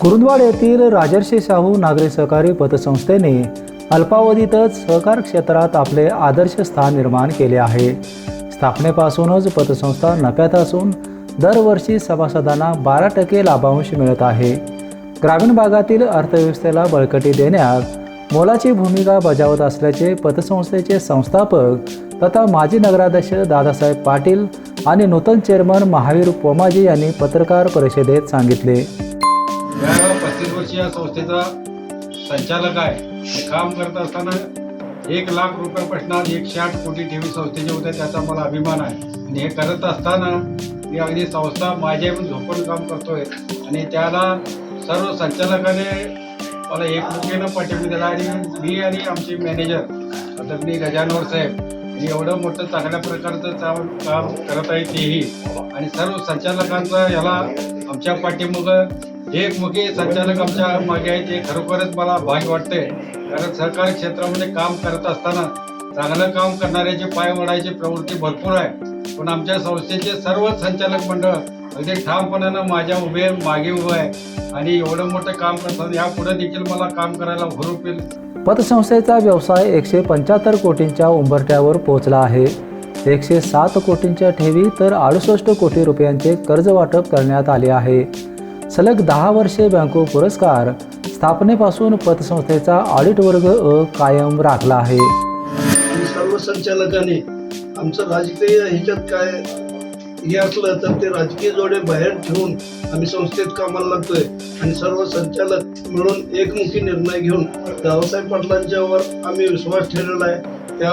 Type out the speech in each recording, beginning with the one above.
कुरुंदवाड येथील राजर्षी शाहू नागरी सहकारी पतसंस्थेने अल्पावधीतच सहकार क्षेत्रात आपले आदर्श स्थान निर्माण केले आहे. स्थापनेपासूनच पतसंस्था नफ्यात असून दरवर्षी सभासदांना बारा टक्के लाभांश मिळत आहे. ग्रामीण भागातील अर्थव्यवस्थेला बळकटी देण्यात मोलाची भूमिका बजावत असल्याचे पतसंस्थेचे संस्थापक तथा माजी नगराध्यक्ष दादासाहेब पाटील आणि नूतन चेअरमन महावीर पोमाजी यांनी पत्रकार परिषदेत सांगितले. या पस्तीस वर्षीय संस्थेचा संचालक आहे. काम करत असताना एक लाख रुपयापासून एकशे आठ कोटी ठेवी संस्थेचे होते त्याचा मला अभिमान आहे. आणि हे करत असताना मी अगदी संस्था माझ्या येऊन झोपून काम करतोय. आणि त्याला सर्व संचालकाने मला एकमुखीनं पाठिंबा दिला आणि मी आणि आमचे मॅनेजर मी गजानवर साहेब आणि एवढं मोठं चांगल्या प्रकारचं काम काम करत आहे तेही. आणि सर्व संचालकांचा याला आमच्या पाठीमागं एकमुखी संचालक आमच्या मागे आहे ते खरोखरच मला भाग्य वाटते कारण सहकारी क्षेत्रामध्ये काम करत असताना चांगलं काम करणाऱ्याचे पाय वडायची प्रवृत्ती भरपूर आहे. पण आमच्या संस्थेचे सर्व संचालक मंडळ अगदी ठामपणानं माझ्या उभे मागे उभं आहे. आणि एवढं मोठं काम करताना यापुढे देखील मला काम करायला हुरूप येईल पतसंस्थेचा व्यवसाय एकशे पंच्याहत्तर कोटींच्या उंबरट्यावर पोहोचला आहे. एकशे सात कोटींच्या ठेवी तर अडुसष्ट कोटी रुपयांचे कर्ज वाटप करण्यात आले आहे. सलग दहा वर्षे बँको पुरस्कार स्थापनेपासून पतसंस्थेचा ऑडिट वर्ग अ कायम राखला आहे. आणि सर्व संचालकांनी आमचं राजकीय ह्याच्यात काय हे असलं तर ते राजकीय जोडे बाहेर ठेवून आम्ही संस्थेत कामाला लागतोय. आणि सर्व संचालक मिळून एकमुखी निर्णय घेऊन दादासाहेब पाटलांच्यावर आम्ही विश्वास ठेवलेला आहे. त्या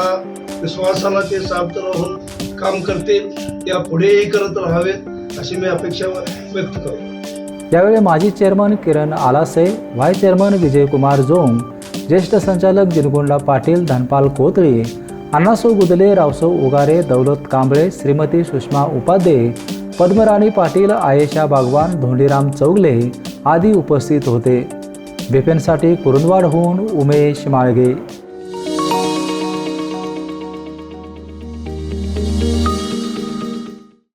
विश्वासाला ते सार्थ राहून काम करतील या पुढेही करत राहावेत अशी मी अपेक्षा व्यक्त करतो. यावेळी माजी chairman Kiran Alase vice chairman Vijaykumar Jong ज्येष्ठ संचालक जिनगुंडा पाटील धनपाल कोतळे अण्णासो गुदले रावसो उगारे दौलत कांबळे श्रीमती सुषमा उपाध्ये पद्मराणी पाटील आयेशा बागवान धोंडीराम चौगले आदी उपस्थित होते. बिपिनसाठी कुरुंदवाडहून उमेश माळगे.